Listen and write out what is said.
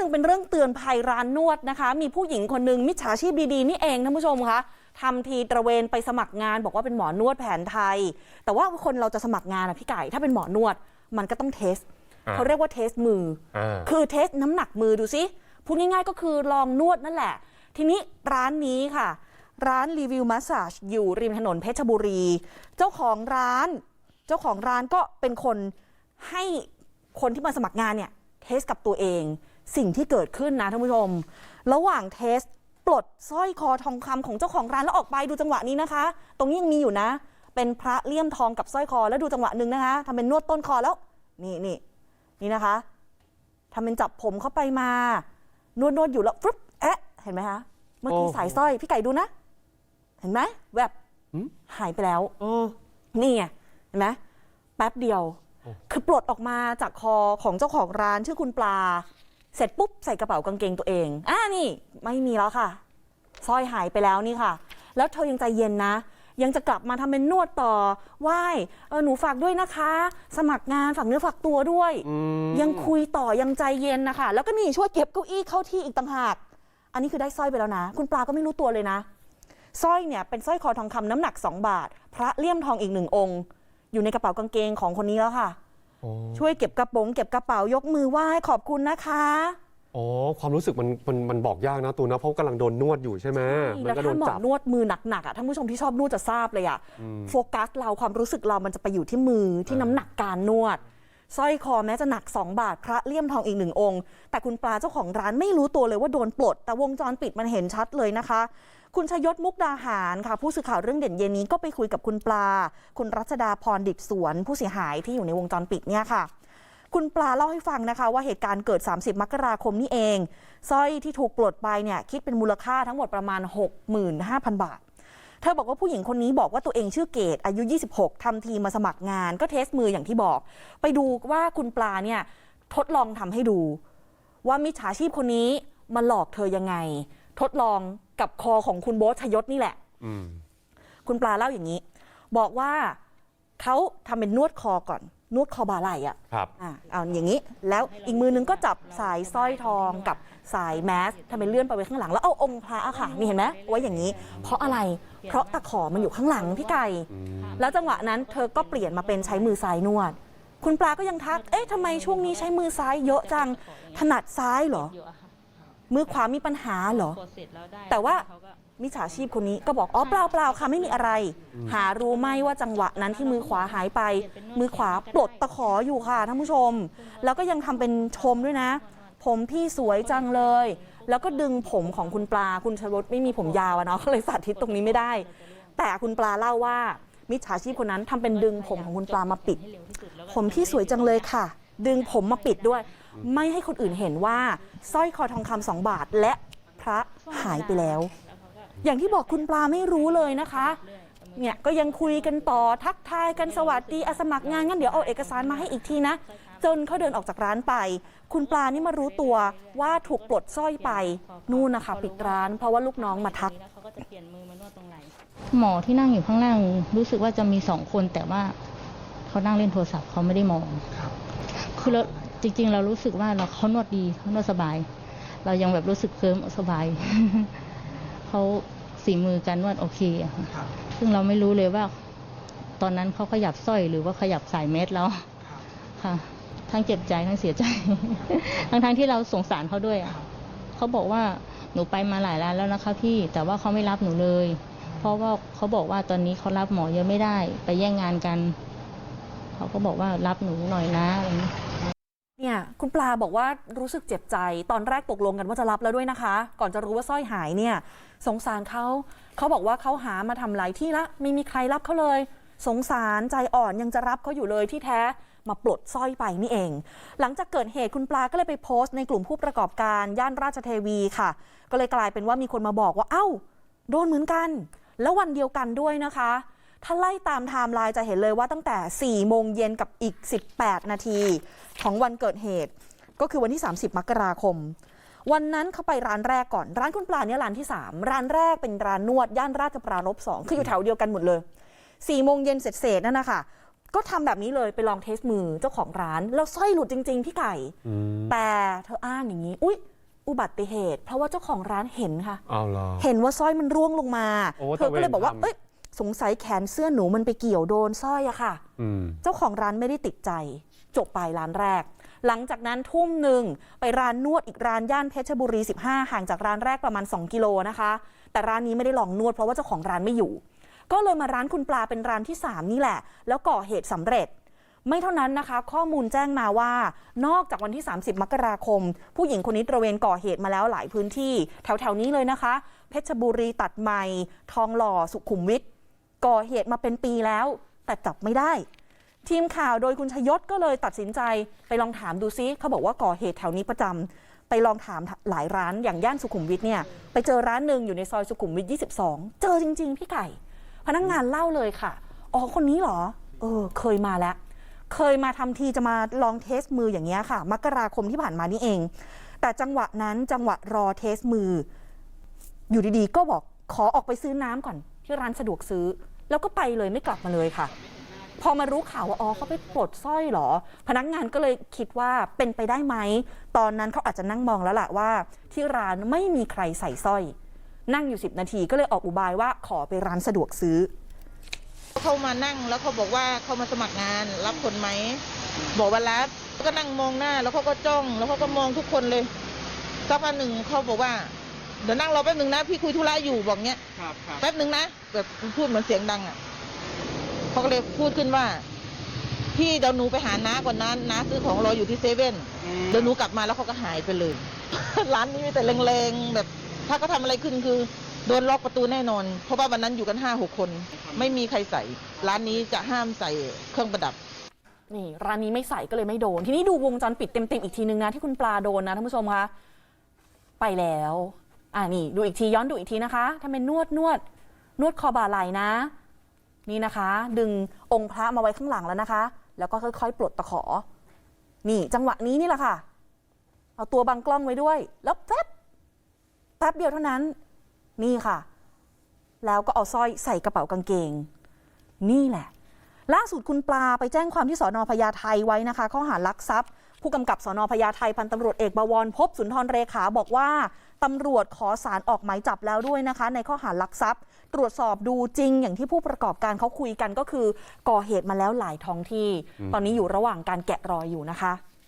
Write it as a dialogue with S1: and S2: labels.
S1: หนึ่งเป็นเรื่องเตือนภัยร้านนวดนะคะ มีผู้หญิงคนหนึ่งมิจฉาชีพดีๆนี่เองท่านผู้ชมคะทำทีตระเวนไปสมัครงาน บอกว่าเป็นหมอนวดแผนไทย แต่ว่าคนเราจะสมัครงานอะพี่ไก่ถ้าเป็นหมอนวด มันก็ต้องเทส
S2: อ่า
S1: เขาเรียกว่าเทสมือ
S2: อ่า
S1: คือเทสน้ำหนักมือดูสิพูดง่ายๆก็คือลองนวดนั่นแหละ ทีนี้ร้านนี้ค่ะ ร้านรีวิวมัสซาจอยู่ริมถนนเพชรบุรี เจ้าของร้าน เจ้าของร้านก็เป็นคนให้คนที่มาสมัครงานเนี่ยเทสกับตัวเอง สิ่งที่เกิดขึ้นนะท่านผู้ชม ระหว่างเทสปลดสร้อยคอทองคำของเจ้าของร้านแล้วออกไปดูจังหวะนี้นะคะ ตรงนี้ยังมีอยู่นะ เป็นพระเลี่ยมทองกับสร้อยคอแล้วดูจังหวะหนึ่งนะคะทำเป็นนวดต้นคอแล้ว นี่นี่นี่นะคะทำเป็นจับผมเข้าไปมานวดนวดอยู่แล้วฟึบแอะเห็นไหมคะเมื่อกี้
S2: โอ้
S1: สายสร้อยพี่ไก่ดูนะ เห็นไหมแวบ
S2: หืม
S1: หายไปแล้ว
S2: เออ
S1: นี่ไงเห็นไหมแป๊บเดียว
S2: โอ้
S1: คือปลดออกมาจากคอของเจ้าของร้านชื่อคุณปลา เสร็จปุ๊บใส่กระเป๋ากางเกงตัวเองอ่านี่ไม่มีแล้วค่ะสร้อยหายไปแล้วนี่ค่ะ แล้วเธอยังใจเย็นนะ ยังจะกลับมาทำเป็นนวดต่อไหว้เออหนูฝากด้วยนะคะ สมัครงานฝากเนื้อฝากตัวด้วย
S2: อืม
S1: ยังคุยต่อยังใจเย็นนะคะ แล้วก็นี่ช่วยเก็บเก้าอี้เข้าที่อีกต่างหาก อันนี้คือได้สร้อยไปแล้วนะ คุณปลาก็ไม่รู้ตัวเลยนะสร้อยเนี่ยเป็นสร้อยคอทองคำน้ำหนัก 2 บาท พระเลี่ยมทองอีกหนึ่งองค์ อยู่ในกระเป๋ากางเกงของคนนี้แล้วค่ะ
S2: โอ้
S1: ช่วยเก็บกระโปรงเก็บกระเป๋ายกมือไหว้ขอบคุณนะคะ
S2: โอ้ความรู้สึกมันมันมันบอกยากนะตูนนะเพราะกำลังโดนนวดอยู่ใช่ไหมมั
S1: แล้ว
S2: ก็โด
S1: ถ้านหมอ
S2: จับ
S1: นวดมือหนักๆอะท่านผู้ชมที่ชอบนวดจะทราบเลยอะ
S2: อืม
S1: โฟกัสเราความรู้สึกเรามันจะไปอยู่ที่มือที่
S2: อ่า
S1: น้ำหนักการนวด สร้อยคอแม้จะหนัก 2 บาทพระเลี่ยมทองอีกหนึ่งองค์ แต่คุณปลาเจ้าของร้านไม่รู้ตัวเลยว่าโดนปลด แต่วงจรปิดมันเห็นชัดเลยนะคะ คุณชยศมุกดาหารค่ะ ผู้สื่อข่าวเรื่องเด่นเย็นนี้ก็ไปคุยกับคุณปลา คุณรัชดาพรดิตสวน ผู้เสียหายที่อยู่ในวงจรปิดเนี่ยค่ะคุณปลาเล่าให้ฟังนะคะ ว่าเหตุการณ์เกิด 30 มกราคมนี่เองสร้อยที่ถูกปลดไปเนี่ยคิดเป็นมูลค่าทั้งหมดประมาณ 65,000 บาท เธอบอกว่าผู้หญิงคนนี้บอกว่าตัวเองชื่อเกดอายุ 26ทำทีมาสมัครงาน ก็เทสมืออย่างที่บอก ไปดูว่าคุณปลาเนี่ยทดลองทำให้ดู ว่ามิจฉาชีพคนนี้มาหลอกเธอยังไง ทดลองกับคอของคุณโบ๊ทชยศนี่แหละ
S2: อืม
S1: คุณปลาเล่าอย่างนี้ บอกว่าเขาทำเป็นนวดคอก่อนนวดคอบ่าไหล่อะ
S2: ครับ
S1: อะเอาอย่างนี้ แล้วอีกมือนึงก็จับสายสร้อยทองกับสายแมสทำเป็นเลื่อนไปไว้ข้างหลัง แล้วเอาองค์พระอะค่ะ นี่เห็นไหมไว้อย่างนี้ เพราะอะไร เพราะตะขอมันอยู่ข้างหลังพี่ไก่ แล้วจังหวะนั้นเธอก็เปลี่ยนมาเป็นใช้มือซ้ายนวด คุณปลาก็ยังทัก เอ๊ะทำไมช่วงนี้ใช้มือซ้ายเยอะจัง ถนัดซ้ายเหรอ มือขวามีปัญหาเหรอ แต่ว่ามิจฉาชีพคนนี้ก็บอก อ๋อเปล่าเปล่าค่ะไม่มีอะไร หารู้ไหมว่าจังหวะนั้นที่มือขวาหายไป มือขวาปลดตะขออยู่ค่ะท่านผู้ชม แล้วก็ยังทำเป็นชมด้วยนะ ผมพี่สวยจังเลย แล้วก็ดึงผมของคุณปลาคุณชวดไม่มีผมยาวอะเนาะก็เลยสาธิตตรงนี้ไม่ได้ แต่คุณปลาเล่าว่ามิจฉาชีพคนนั้นทำเป็นดึงผมของคุณปลามาปิด ผมพี่สวยจังเลยค่ะ ดึงผมมาปิดด้วย ไม่ให้คนอื่นเห็นว่าสร้อยคอทองคำสองบาทและพระหายไปแล้ว อย่างที่บอกคุณปลาไม่รู้เลยนะคะ เนี่ยก็ยังคุยกันต่อทักทายกันสวัสดีอะสมัครงานงั้นเดี๋ยวเอาเอกสารมาให้อีกทีนะ จนเขาเดินออกจากร้านไป คุณปลานี่มารู้ตัวว่าถูกปลดสร้อยไปนู่นนะคะปิดร้าน เพราะว่าลูกน้องมาทัก
S3: เขาก็จะเปลี่ยนมือมานวดตรงไหน
S4: หมอที่นั่งอยู่ข้างล่างรู้สึกว่าจะมีสองคนแต่ว่าเขานั่งเล่นโทรศัพท์เขาไม่ได้มอง คือเราจริง ๆ เรารู้สึกว่าเราเขานวดดีเขานวดสบาย เรายังแบบรู้สึกเคลิ้มสบาย เขาสีมือการนวดโอเคอะค่ะ ซึ่งเราไม่รู้เลยว่า ตอนนั้นเขาขยับสร้อยหรือว่าขยับสายเม็ดแล้วค่ะ ทั้งเจ็บใจทั้งเสียใจ ทั้งๆที่เราสงสารเขาด้วยอะเขาบอกว่าหนูไปมาหลายร้านแล้วนะคะ พี่แต่ว่าเขาไม่รับหนูเลย เพราะว่าเขาบอกว่าตอนนี้เขารับหมอเยอะไม่ได้ ไปแย่งงานกัน เขาก็บอกว่ารับหนูหน่อยนะอะไรอย่างนี้
S1: เนี่ยคุณปลาบอกว่ารู้สึกเจ็บใจ ตอนแรกตกลงกันว่าจะรับแล้วด้วยนะคะ ก่อนจะรู้ว่าสร้อยหายเนี่ย สงสารเขาเขาบอกว่าเขาหามาทำหลายที่ละไม่มีใครรับเขาเลย สงสารใจอ่อนยังจะรับเขาอยู่เลยที่แท้มาปลดสร้อยไปนี่เอง หลังจากเกิดเหตุคุณปลาก็เลยไปโพสต์ในกลุ่มผู้ประกอบการย่านราชเทวีค่ะ ก็เลยกลายเป็นว่ามีคนมาบอกว่า เอ้า โดนเหมือนกัน แล้ววันเดียวกันด้วยนะคะ ถ้าไล่ตามไทม์ไลน์จะเห็นเลยว่าตั้งแต่ 4 โมงเย็นกับอีก 18 นาทีของวันเกิดเหตุ ก็คือวันที่ 30 มกราคม วันนั้นเขาไปร้านแรกก่อน ร้านคุณปลาเนี่ยร้านที่ 3 ร้านแรกเป็นร้านนวด ย่านราชปรารภ2คืออยู่แถวเดียวกันหมดเลย 4 โมงเย็นเสร็จๆนั่นนะคะก็ทำแบบนี้เลยไปลองเทสมือเจ้าของร้าน แล้วสร้อยหลุดจริง ๆ พี่ไก่
S2: อืม
S1: แต่เธออ้างอย่างนี้ อุ๊ย อุบัติเหตุ เพราะว่าเจ้าของร้านเห็นค่ะ
S2: เอาล่ะ
S1: เห็นว่าสร้อยมันร่วงลงมา
S2: โอ้
S1: เธอก็เลยบอกว่า
S2: ตะเวนทำ
S1: เอ้ย สงสัยแขนเสื้อหนูมันไปเกี่ยวโดนสร้อยอะค่ะ
S2: อืม
S1: เจ้าของร้านไม่ได้ติดใจ จบไปร้านแรก หลังจากนั้นทุ่มหนึ่งไปร้านนวดอีกร้านย่านเพชรบุรี 15 ห่างจากร้านแรกประมาณ 2 กิโลนะคะ แต่ร้านนี้ไม่ได้ลองนวดเพราะว่าเจ้าของร้านไม่อยู่ ก็เลยมาร้านคุณปลาเป็นร้านที่ 3 นี่แหละ แล้วก่อเหตุสำเร็จไม่เท่านั้นนะคะ ข้อมูลแจ้งมาว่า นอกจากวันที่ 30 มกราคม ผู้หญิงคนนี้ตระเวนก่อเหตุมาแล้วหลายพื้นที่ แถวๆนี้เลยนะคะ เพชรบุรีตัดใหม่ ทองหล่อสุขุมวิท ก่อเหตุมาเป็นปีแล้ว แต่จับไม่ได้ ทีมข่าวโดยคุณชยศก็เลยตัดสินใจไปลองถามดูซิเขาบอกว่าก่อเหตุแถวนี้ประจำไปลองถามหลายร้านอย่างย่านสุขุมวิทเนี่ยไปเจอร้านหนึ่งอยู่ในซอยสุขุมวิท 22 เจอจริง ๆ พี่ไก่ พนักงานเล่าเลยค่ะอ๋อคนนี้เหรอ เออ เคยมาแล้ว เคยมาทำทีจะมาลองเทสมืออย่างเงี้ยค่ะ มกราคมที่ผ่านมานี่เอง แต่จังหวะนั้นจังหวะรอเทสมือ อยู่ดีๆ ก็บอกขอออกไปซื้อน้ำก่อน ที่ร้านสะดวกซื้อ แล้วก็ไปเลยไม่กลับมาเลยค่ะ พอมารู้ข่าวว่าอ๋อเขาไปปลดสร้อยเหรอ พนักงานก็เลยคิดว่าเป็นไปได้ไหม ตอนนั้นเขาอาจจะนั่งมองแล้วล่ะว่า ที่ร้านไม่มีใครใส่สร้อย นั่งอยู่ 10 นาทีก็เลยออกอุบายว่าขอไปร้านสะดวกซื้อ
S3: เขามานั่งแล้วเขาบอกว่าเขามาสมัครงานรับคนไหมบอกว่ารับก็นั่งมองหน้า แล้วเขาก็จ้อง แล้วเขาก็มองทุกคนเลยสักพักหนึ่งเขาบอกว่า เดี๋ยวนั่งรอแป๊บหนึ่งนะ พี่คุยธุระอยู่บอกเนี้ย
S5: ครับครับ
S3: แป๊บหนึ่งนะแบบพูดเหมือนเสียงดังอะเขาก็เลยพูดขึ้นว่า พี่เดี๋ยวหนูไปหาน้าก่อนนะน้าซื้อของรออยู่ที่เซเว่นเดี๋ยวหนูกลับมาแล้วเขาก็หายไปเลย ร้านนี้มีแต่แรงๆแบบ ถ้าเขาทำอะไรขึ้นคือ โดนล็อกประตูแน่นอน เพราะว่าวันนั้นอยู่กันห้าหกคน ไม่มีใครใส่ ร้านนี้จะห้ามใส่เครื่องประดับ
S1: นี่ร้านนี้ไม่ใส่ก็เลยไม่โดน ทีนี้ดูวงจรปิดเต็มๆอีกทีนึงนะที่คุณปลาโดนนะท่านผู้ชมคะไปแล้ว อ่านี่ดูอีกทีย้อนดูอีกทีนะคะทำเป็นนวดนวด นวดคอบ่าไหล่นะ นี่นะคะ ดึงองค์พระมาไว้ข้างหลังแล้วนะคะ แล้วก็ค่อยๆ ปลดตะขอ นี่จังหวะนี้นี่แหละค่ะ เอาตัวบังกล้องไว้ด้วย แล้วแป๊บแป๊บเดียวเท่านั้น นี่ค่ะ แล้วก็เอาสร้อยใส่กระเป๋ากางเกง นี่แหละ ล่าสุดคุณปลาไปแจ้งความที่สอนอพญาไทไว้นะคะ ข้อหารักทรัพย์ ผู้กำกับสอนอพญาไทพันตำรวจเอกบวรพบสุนทรเรขาบอกว่า ตำรวจขอสารออกหมายจับแล้วด้วยนะคะ ในข้อหารักทรัพย์ ตรวจสอบดูจริงอย่างที่ผู้ประกอบการเขาคุยกันก็คือก่อเหตุมาแล้วหลายท้องที่ ตอนนี้อยู่ระหว่างการแกะรอยอยู่นะคะ